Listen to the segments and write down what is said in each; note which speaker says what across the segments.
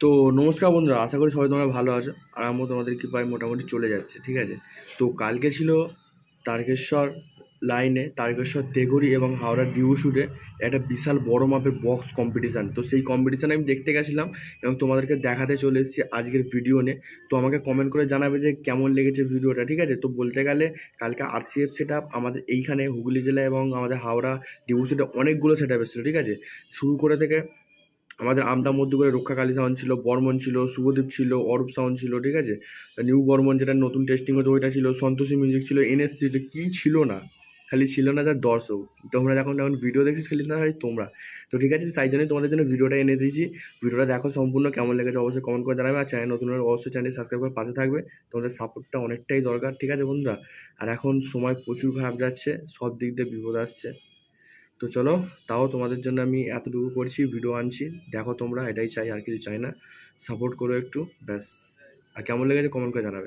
Speaker 1: তো নমস্কার বন্ধুরা, আশা করি সবাই তোমরা ভালো আছো আর আমিও তোমাদের কৃপায় মোটামুটি চলে যাচ্ছে, ঠিক আছে? তো কালকে ছিল তারকেশ্বর লাইনে তারকেশ্বর তেঘুরি এবং হাওড়া ডিউ শুটে একটা বিশাল বড় মাপের বক্স কম্পিটিশান তো সেই কম্পিটিশান আমি দেখতে গেছিলাম এবং তোমাদেরকে দেখাতে চলে এসেছি আজকের ভিডিও নিয়ে তো আমাকে কমেন্ট করে জানাবে যে কেমন লেগেছে ভিডিওটা ঠিক আছে? তো বলতে গেলে কালকে আরসিএফ সেট আমাদের এইখানে হুগলি জেলা এবং আমাদের হাওড়া ডিউ শুটে অনেকগুলো সেট আপ এসেছিল, ঠিক আছে? শুরু করে থেকে আমাদের আমতা মধ্য করে রক্ষাকালী সাউন্ড ছিল বর্মন ছিল, শুভদীপ ছিল, অরূপ সাউন্ড ছিল, ঠিক আছে? নিউ বর্মন যেটা নতুন টেস্টিং হতো ওইটা ছিল, সন্তোষী মিউজিক ছিল এনএস ছিল কী ছিল না, খালি ছিল না তার দর্শক। তোমরা যখন যখন ভিডিও দেখছিস খালি না খালি তোমরা। তো ঠিক আছে, তাই জন্যই তোমাদের জন্য ভিডিওটা এনে দিয়েছি। ভিডিওটা দেখো সম্পূর্ণ কেমন লেগেছে অবশ্যই কমেন্ট করে জানাবে আর চ্যানেল নতুন অবশ্যই চ্যানেল সাবস্ক্রাইব করে পাশে থাকবে। তোমাদের সাপোর্টটা অনেকটাই দরকার, ঠিক আছে বন্ধুরা? আর এখন সময় প্রচুর খারাপ যাচ্ছে, সব দিক দিয়ে বিপদ আসছে। তো চলো, তাও তোমাদের জন্য আমি এতটুকু করছি ভিডিও আনছি। দেখো তোমরা, এটাই চাই, আর কিছু চাই না। সাপোর্ট করো একটু, ব্যাস। আর কেমন লেগেছে কমেন্ট করে জানাবে।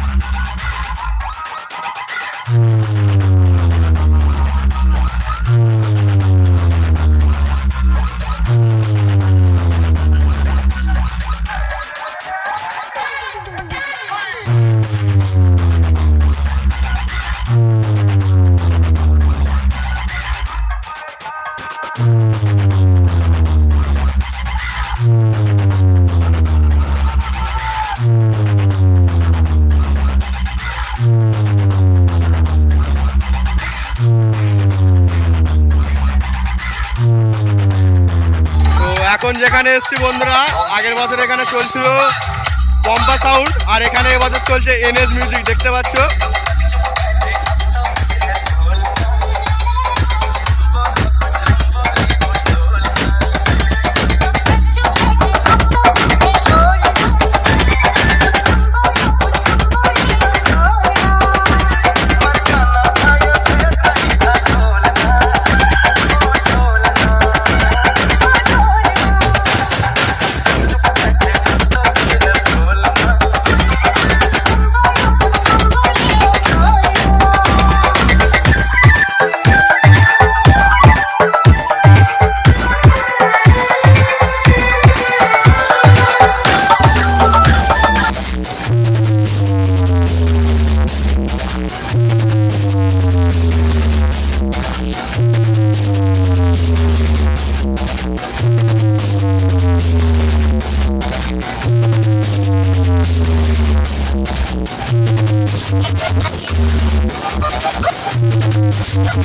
Speaker 1: এখন যেখানে এসছি বন্ধুরা, আগের বছর এখানে চলছিল পম্পা সাউন্ড আর এখানে এবছর চলছে এনএস মিউজিক দেখতে পাচ্ছ?